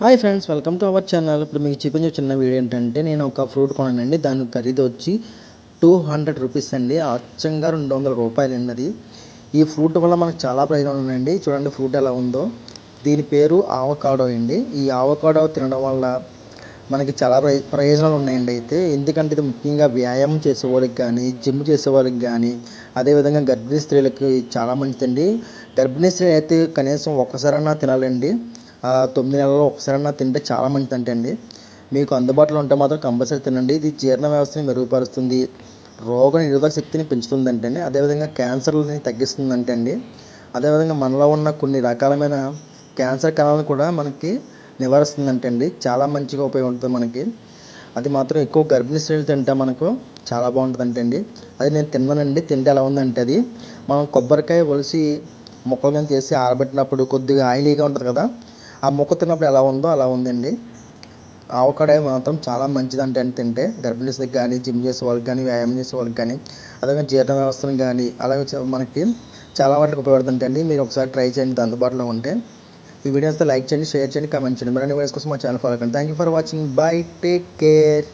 Hi friends welcome to our channel. ఇప్పుడు మీకు చూపించే చిన్న వీడియో ఏంటంటే నేను ఒక ఫ్రూట్ కొనండి దాని ఖరీదు వచ్చి టూ హండ్రెడ్ రూపీస్ అండి. అచ్చంగా రెండు వందల రూపాయలు అండి అది. ఈ ఫ్రూట్ వల్ల మనకు చాలా ప్రయోజనాలు ఉన్నాయండి. చూడండి ఫ్రూట్ ఎలా ఉందో. దీని పేరు ఆవకాడో అండి. ఈ ఆవకాడో తినడం వల్ల మనకి చాలా ప్రయోజనాలు ఉన్నాయండి అయితే. ఎందుకంటే ఇది ముఖ్యంగా వ్యాయామం చేసే కానీ జిమ్ చేసేవారికి కానీ అదేవిధంగా గర్భిణీ స్త్రీలకి చాలా మంచిదండి. గర్భిణీ స్త్రీ అయితే కనీసం ఒక్కసారైనా తినాలండి. తొమ్మిది నెలల్లో ఒకసారైనా తింటే చాలా మంచిదంట అండి. మీకు అందుబాటులో ఉంటే మాత్రం కంపల్సరీ తినండి. ఇది జీర్ణ వ్యవస్థని మెరుగుపరుస్తుంది. రోగ నిరోధక శక్తిని పెంచుతుందంటండి అదేవిధంగా క్యాన్సర్ని తగ్గిస్తుందంట అండి. అదేవిధంగా మనలో ఉన్న కొన్ని రకాలమైన క్యాన్సర్ కణాలను కూడా మనకి నివారిస్తుందంటండి చాలా మంచిగా ఉపయోగపడుతుంది మనకి. అది మాత్రం ఎక్కువ గర్భిణీ స్త్రీలు తింటే మనకు చాలా బాగుంటుందంటండి అది నేను తిన్నానండి. తింటే ఎలా ఉందంటే అది మనం కొబ్బరికాయ ఒలిసి ముక్కలు కానీ చేసి ఆరబెట్టినప్పుడు కొద్దిగా ఆయిలీగా ఉంటుంది కదా ఆ ముక్క తిన్నప్పుడు ఎలా ఉందో అలా ఉందండి. ఆవకాయ మాత్రం చాలా మంచిదంట అంటే తింటే. గర్భిణీ స్త్రీకి కానీ జిమ్ చేసే వాళ్ళకి కానీ వ్యాయామం చేసే వాళ్ళకి కానీ అలాగే జీర్ణ వ్యవస్థను కానీ అలాగే మనకి చాలా వాటికి ఉపయోగపడుతుంటండి మీరు ఒకసారి ట్రై చేయండి అందుబాటులో ఉంటే. ఈ వీడియోస్ లైక్ చేయండి షేర్ చేయండి కామెంట్ చేయండి. మరిన్ని వీడియోస్ కోసం మా ఛానల్ ఫాలో కండి thank you for watching bye take care